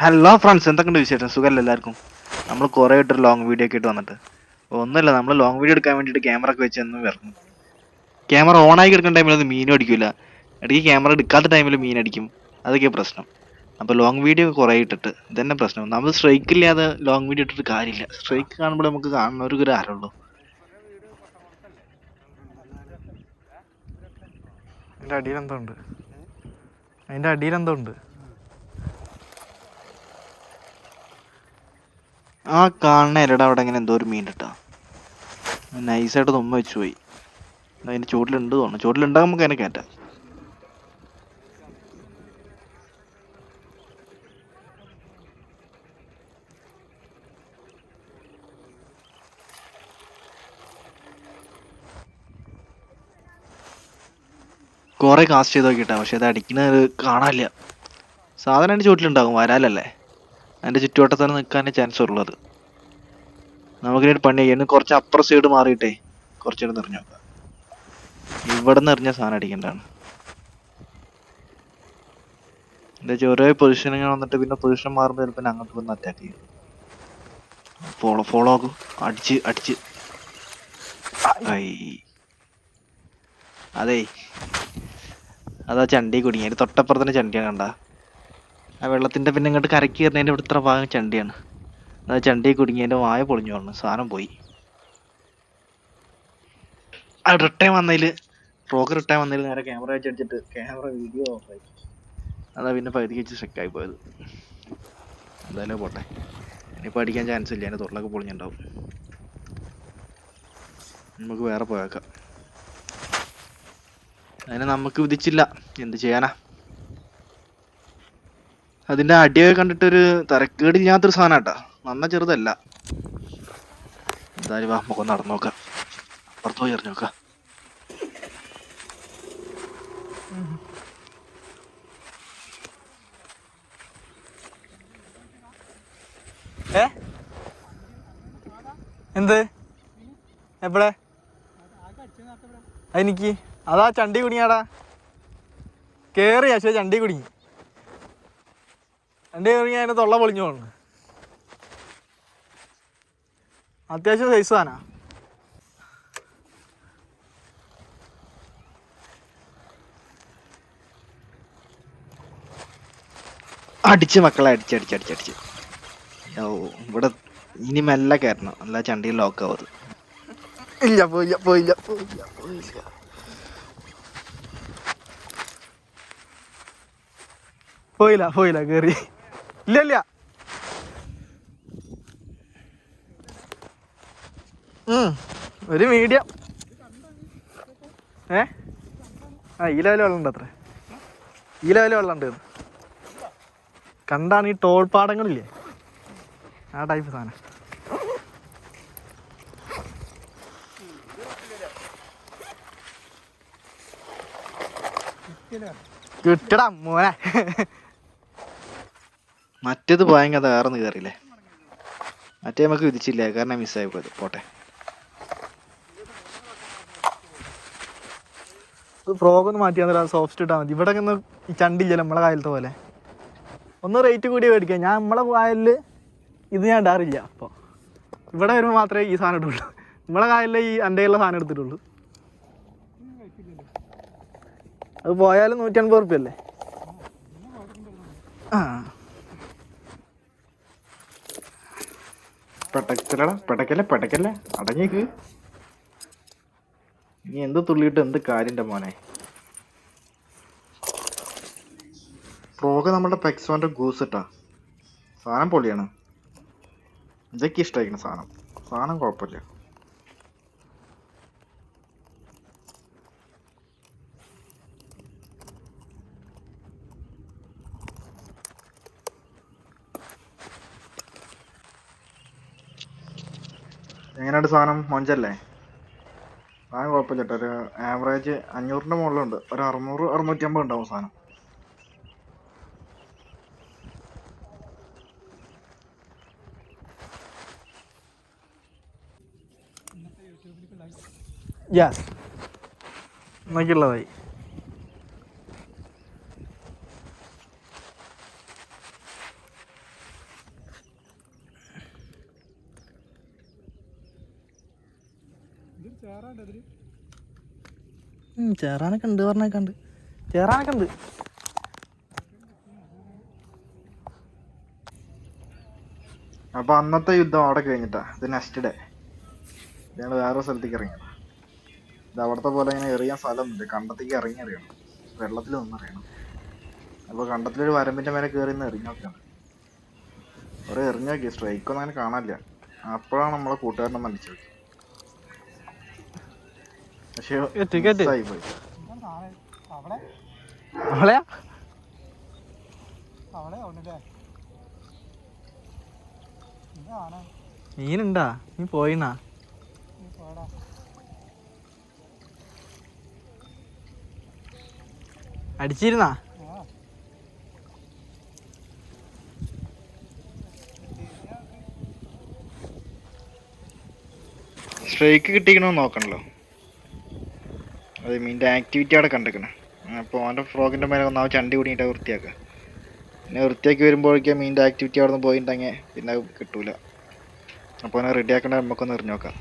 Hello friends എന്തൊക്കെയുണ്ട് വിശേഷം? സുഖമല്ല എല്ലാവർക്കും? നമ്മൾ കുറേ ആയിട്ടൊരു ലോങ് വീഡിയോ ഒക്കെ ഇട്ട് വന്നിട്ട്. ഒന്നുമില്ല നമ്മൾ ലോങ് വീഡിയോ എടുക്കാൻ വേണ്ടിയിട്ട് ക്യാമറ ഒക്കെ വെച്ച് എന്ന് ഇറങ്ങും ക്യാമറ ഓൺ ആയി കിടക്കുന്ന ടൈമിൽ അത് മീനും അടിക്കില്ല ഇടയ്ക്ക് ക്യാമറ എടുക്കാത്ത ടൈമിൽ മീൻ അടിക്കും. അതൊക്കെ പ്രശ്നം. അപ്പോൾ ലോങ് വീഡിയോ കുറേ ഇട്ടിട്ട് ഇതന്നെ പ്രശ്നം. നമ്മൾ സ്ട്രൈക്ക് ഇല്ലാതെ ലോങ് വീഡിയോ ഇട്ടിട്ട് കാര്യമില്ല. സ്ട്രൈക്ക് കാണുമ്പോൾ നമുക്ക് കാണുന്നവർക്ക് ഒരു ആരുള്ളൂ അതിന്റെ അടിയിൽ എന്തോ ഉണ്ട്? അതിന്റെ അടിയിൽ എന്തോ ഉണ്ട്? ആ കാണുന്ന ഇരട അവിടെ ഇങ്ങനെ എന്തോ ഒരു മീൻ ഇട്ടാ. നൈസായിട്ട് തുമ്മ വെച്ച് പോയി. അതിന്റെ ചുവട്ടിലുണ്ട് തോന്നുന്നു. ചുവട്ടിലുണ്ടാകും നമുക്ക് അതിനെ കയറ്റാം കുറെ കാസ്റ്റ് ചെയ്ത് നോക്കിയിട്ടാ. പക്ഷെ അത് അടിക്കുന്നത് കാണാനില്ല. സാധനം അതിന്റെ ചുവട്ടിലുണ്ടാകും. വരാലല്ലേ? അതിന്റെ ചുറ്റുവട്ടത്താണ് നിൽക്കാനേ ചാൻസ് ഉള്ളത്. നമുക്കിനി ഒരു പണി ചെയ്യാൻ കുറച്ച് അപ്പുറം സൈഡ് മാറിയിട്ടേ കുറച്ചുകൂടെ നിറഞ്ഞു നോക്കാം. ഇവിടെ നിന്ന് എറിഞ്ഞ സാധനം അടിക്കേണ്ടതാണ്. എന്താ വെച്ചാൽ ഓരോ പൊസിഷൻ ഇങ്ങനെ വന്നിട്ട് പിന്നെ പൊസിഷൻ മാറുമ്പോൾ ചിലപ്പോൾ അങ്ങോട്ട് വന്ന് അറ്റാക്ക് ചെയ്യും. ഫോളോ ഫോളോ ആക്കും. അടിച്ച് അടിച്ച്. അതേ. അതാ ചണ്ടി കുടുങ്ങി. അതിന്റെ തൊട്ടപ്പുറത്തിന്റെ ചണ്ടിയാണ് കണ്ട. ആ വെള്ളത്തിന്റെ പിന്നെ ഇങ്ങോട്ട് കരക്കി കയറുന്നതിന്റെ ഇത്ര ഭാഗം ചണ്ടിയാണ്. അത് ചണ്ടിയെ കുടുങ്ങി അതിന്റെ വായ പൊളിഞ്ഞു പറഞ്ഞു സാധനം പോയി. ആ റിട്ടേൺ വന്നതിൽ റോക്ക് റിട്ടേൺ വന്നതിൽ നേരെ ക്യാമറ വെച്ച് അടിച്ചിട്ട് ക്യാമറ വീഡിയോ ഓഫായി അതാ പിന്നെ പകുതി വെച്ച് സ്റ്റക്കായി പോയത്. എന്തായാലും പോട്ടെ. ഇനിയിപ്പോൾ അടിക്കാൻ ചാൻസ് ഇല്ല. അതിന്റെ തൊള്ളൊക്കെ പൊളിഞ്ഞിട്ടുണ്ടാവും നമുക്ക് വേറെ പോയേക്കാം. അതിനെ നമുക്ക് വിധിച്ചില്ല. എന്ത് ചെയ്യാനാ? അതിന്റെ അടിയൊക്കെ കണ്ടിട്ടൊരു തരക്കേടില്ലാത്തൊരു സാധനാട്ടാ. നന്ന ചെറുതല്ല. എന്തായാലും വാ നമുക്ക് നടന്നു നോക്ക. അപ്പുറത്ത് പോയി എറിഞ്ഞു നോക്കാം എന്ത്? എപ്പോഴേ എനിക്ക്. അതാ ചണ്ടി കുടുങ്ങിയാടാ. കേറി പക്ഷേ ചണ്ടി കുടുങ്ങി. ചണ്ടി കയറി ഞാൻ തൊള്ള പൊളിഞ്ഞു പോകണം അത്യാവശ്യം സൈസ് താനാ അടിച്ച് മക്കളെ അടിച്ച് അടിച്ച് അടിച്ച് അടിച്ച്. ഓ ഇവിടെ ഇനി മെല്ലെ കയറണം അല്ല ചണ്ടിയിൽ ലോക്ക് ആവത് ഇല്ല പോയില്ല പോയില്ല പോയില്ല പോയില്ല. പോയില്ല പോയില്ല കേറി. ഇല്ല ഇല്ല. ഒരു മീഡിയം ഏ? ആ ഈ ലെവൽ വെള്ളം ഉണ്ട് അത്ര ഈ ലെവൽ വെള്ളം ഉണ്ട് കണ്ടാണ് ഈ ടോൾ പാടങ്ങളില്ലേ? ആ ടൈപ്പ് സാധനം. കിട്ടടാ മോനെ. മറ്റേത് അത് വേറെ കയറിയില്ലേ മറ്റേ നമുക്ക് വിധിച്ചില്ല കാരണം മിസ്സായി പോയത് പോട്ടെ. ഫ്രോഗ് ഒന്ന് മാറ്റിയാൽ തരാം സോഫ്റ്റ് ഇട്ടാൽ മതി. ഇവിടെ ഒന്ന് ചണ്ടില്ല നമ്മളെ കായലത്തെ പോലെ. ഒന്ന് റേറ്റ് കൂടി മേടിക്കാം. ഞാൻ നമ്മളെ കായലിൽ ഇത് ഞാൻ ഇടാറില്ല അപ്പോൾ ഇവിടെ വരുമ്പോൾ മാത്രമേ ഈ സാധനം ഇടുള്ളൂ. നമ്മളെ കായലിൽ ഈ അന്റെയുള്ള സാധനം എടുത്തിട്ടുള്ളൂ. അത് പോയാലും നൂറ്റൻപത് റുപ്യ അല്ലേ? ആ. പെട്ടക്കലടാ പെട്ടക്കല്ലേ പെട്ടക്കല്ലേ അടങ്ങിക്ക് നീ എന്ത് തുള്ളിയിട്ട് എന്ത് കാര്യന്റെ മോനെ? പ്രോഗ നമ്മുടെ പെക്സോന്റെ ഗൂസ് ഇട്ടാ. സാധനം പൊളിയാണ്. ഇതൊക്കെ ഇഷ്ടമായിരിക്കണം സാധനം. സാധനം കുഴപ്പമില്ല. എങ്ങനെയുണ്ട് സാധനം? മൊഞ്ചല്ലേ? സാധനം കുഴപ്പമില്ല കേട്ടോ. ഒരു ആവറേജ് അഞ്ഞൂറിന്റെ മുകളിലുണ്ട്. ഒരു അറുന്നൂറ് അറുന്നൂറ്റി അമ്പത് ഉണ്ടാവും സാധനം. യെസ് എന്നൊക്കെയുള്ളതായി ചേറാനൊക്കെ ഉണ്ട് പറഞ്ഞൊക്കെ ഉണ്ട്. ചേറാനൊക്കെ ഉണ്ട്. അപ്പൊ അന്നത്തെ യുദ്ധം അവിടെ കഴിഞ്ഞിട്ടാ. ഇത് നെക്സ്റ്റ് ഡേ ഞങ്ങൾ വേറെ സ്ഥലത്തേക്ക് ഇറങ്ങിയതാ ഇത് അവിടത്തെ പോലെ ഇങ്ങനെ എറിയാൻ സ്ഥലമൊന്നുമില്ല. കണ്ടത്തേക്ക് ഇറങ്ങി അറിയണം വെള്ളത്തിൽ നിന്നറിയണം അപ്പോൾ അപ്പൊ കണ്ടത്തിലൊരു വരമ്പിന്റെ മേലെ കയറി നിന്ന് എറിഞ്ഞു നോക്കിയാണ് കുറെ എറിഞ്ഞു നോക്കി. സ്ട്രൈക്ക് ഒന്നും അങ്ങനെ കാണാനില്ല. അപ്പോഴാണ് നമ്മളെ കൂട്ടുകാരനെ മരിച്ചത് പക്ഷെ അവളെയാ? മീനുണ്ടാ? നീ പോയിന്നാ? അടിച്ചിരുന്നാ? സ്ട്രൈക്ക് കിട്ടിക്കണോ നോക്കണല്ലോ. അത് മീന്റെ ആക്ടിവിറ്റി അവിടെ കണ്ടിരിക്കണം. അപ്പോൾ അവന്റെ ഫ്രോഗിന്റെ മേലെ ഒന്ന് ആ ചണ്ടി കുടിയിട്ട് വൃത്തിയാക്കുക പിന്നെ വൃത്തിയാക്കി വരുമ്പോഴേക്കും മീന്റെ ആക്ടിവിറ്റി അവിടെ നിന്ന് പോയിട്ടുണ്ടെങ്കിൽ പിന്നെ കിട്ടൂല. അപ്പോൾ അവനെ റെഡി ആക്കണ നമുക്കൊന്ന് എറിഞ്ഞു നോക്കാം.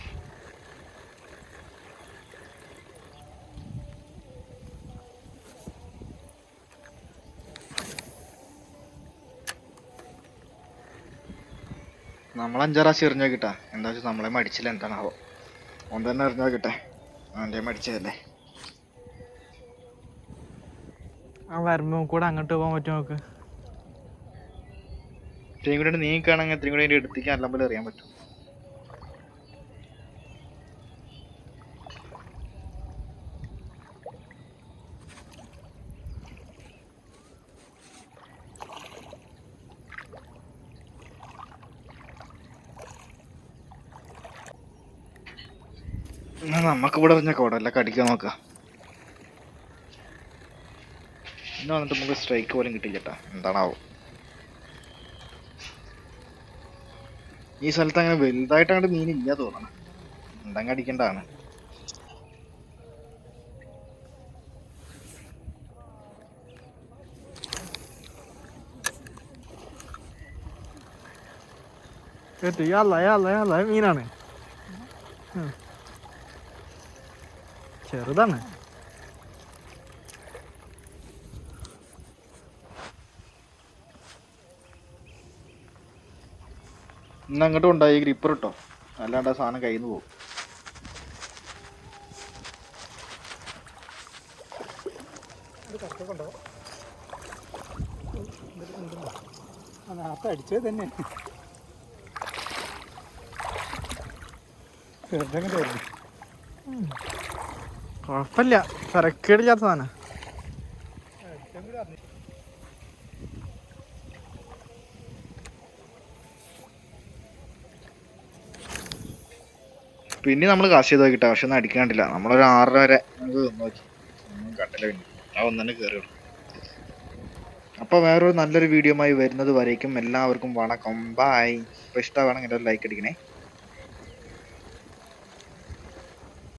നമ്മൾ അഞ്ചാറാശം എറിഞ്ഞു നോക്കിട്ടാ. എന്താ വെച്ചാൽ നമ്മളെ മടിച്ചില്ല എന്താണാവോ. ഓൻ തന്നെ എറിഞ്ഞു നോക്കട്ടെ. അവന്റെ മടിച്ചതല്ലേ. വരുമ്പോ കൂടെ അങ്ങോട്ട് പോകാൻ പറ്റും നമുക്ക് ഇത്രയും കൂടി നീക്കുകയാണെങ്കിൽ ഇത്രയും കൂടെ എടുത്തേക്ക് നല്ല പോലെ അറിയാൻ പറ്റും. നമുക്ക് ഇവിടെ പറഞ്ഞ കോടല്ല കടിക്കാൻ നോക്കാം. പിന്നെ വന്നിട്ട് നമുക്ക് സ്ട്രൈക്ക് പോലും കിട്ടില്ല എന്താണാവോ. ഈ സ്ഥലത്ത് അങ്ങനെ വലുതായിട്ട് അങ്ങോട്ട് മീനില്ല തോന്നണം. യാല്ല യാല്ല മീനാണ്. ചെറുതാണ്. ഇന്ന് അങ്ങോട്ടും ഉണ്ടായി ഗ്രിപ്പർ ഇട്ടോ. അല്ലാണ്ട് ആ സാധനം കയ്യിൽ നിന്ന് പോകും അടിച്ചത് തന്നെ. കുഴപ്പമില്ല. തിരക്കേടില്ലാത്ത സാധനം. പിന്നെ നമ്മൾ കാശ് ചെയ്ത് നോക്കിട്ടാ പക്ഷെ ഒന്നും അടിക്കാൻ കണ്ടില്ല നമ്മളൊരു ആറര വരെ നമുക്ക് നോക്കി. ഒന്നും കണ്ടില്ല പിന്നെ. ആ ഒന്നെ കയറി അപ്പോൾ വേറൊരു നല്ലൊരു വീഡിയോ വരുന്നത് വരേക്കും എല്ലാവർക്കും വണക്കം. ബായ് അപ്പോൾ ഇഷ്ടമാണെങ്കിൽ ലൈക്ക് അടിക്കണേ.